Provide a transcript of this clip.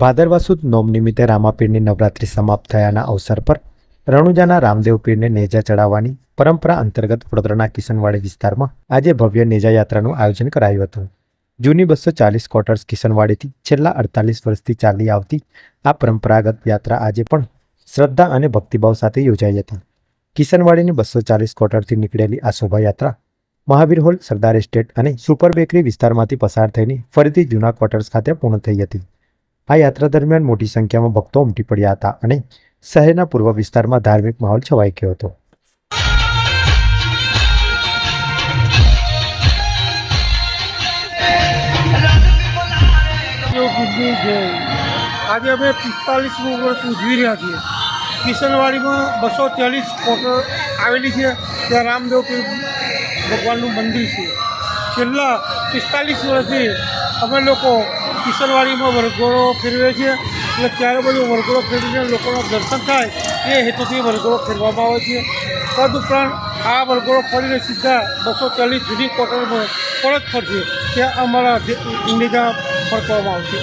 ભાદરવા સુદ નોમ નિમિત્તે રામાપીરની નવરાત્રિ સમાપ્ત થયાના અવસર પર રણુજાના રામદેવ પીરને નેજા ચડાવવાની પરંપરા અંતર્ગત વડોદરાના કિશનવાડી વિસ્તારમાં આજે ભવ્ય નેજા યાત્રાનું આયોજન કરાયું હતું. જૂની બસો ચાલીસ ક્વાર્ટર્સ કિશનવાડીથી છેલ્લા અડતાલીસ વર્ષથી ચાલી આવતી આ પરંપરાગત યાત્રા આજે પણ શ્રદ્ધા અને ભક્તિભાવ સાથે યોજાઈ હતી. કિશનવાડીની બસો ચાલીસ ક્વાર્ટરથી નીકળેલી આ શોભાયાત્રા મહાવીર હોલ, સરદાર એસ્ટેટ અને સુપર બેકરી વિસ્તારમાંથી પસાર થઈને ફરીથી જૂના ક્વાર્ટર્સ ખાતે પૂર્ણ થઈ હતી. આ યાત્રા દરમિયાન મોટી સંખ્યામાં ભક્તો ઉમટી પડ્યા હતા અને શહેરના પૂર્વ વિસ્તારમાં ધાર્મિક માહોલ છવાઈ ગયો હતો. આજે અમે પિસ્તાલીસમું વર્ષ ઉજવી રહ્યા છીએ. કિશનવાડીમાં બસો ચાલીસ કોટર આવેલી છે. ત્યાં રામદેવ ભગવાનનું મંદિર છે. છેલ્લા પિસ્તાલીસ વર્ષથી અમે લોકો કિશનવાડીમાં વરઘોડો ફેરવે છે એટલે ત્યારે બધું વરઘોડો ફેરવીને લોકોના દર્શન થાય એ હેતુથી વરઘોડો ફેરવામાં આવે છે. તદ ઉપરાંત આ વરઘોડો ફરીને સીધા બસો ચાલીસ જૂની કોટરમાં પરત ફરશે. ત્યાં અમારા નેજા ફરકવામાં આવશે.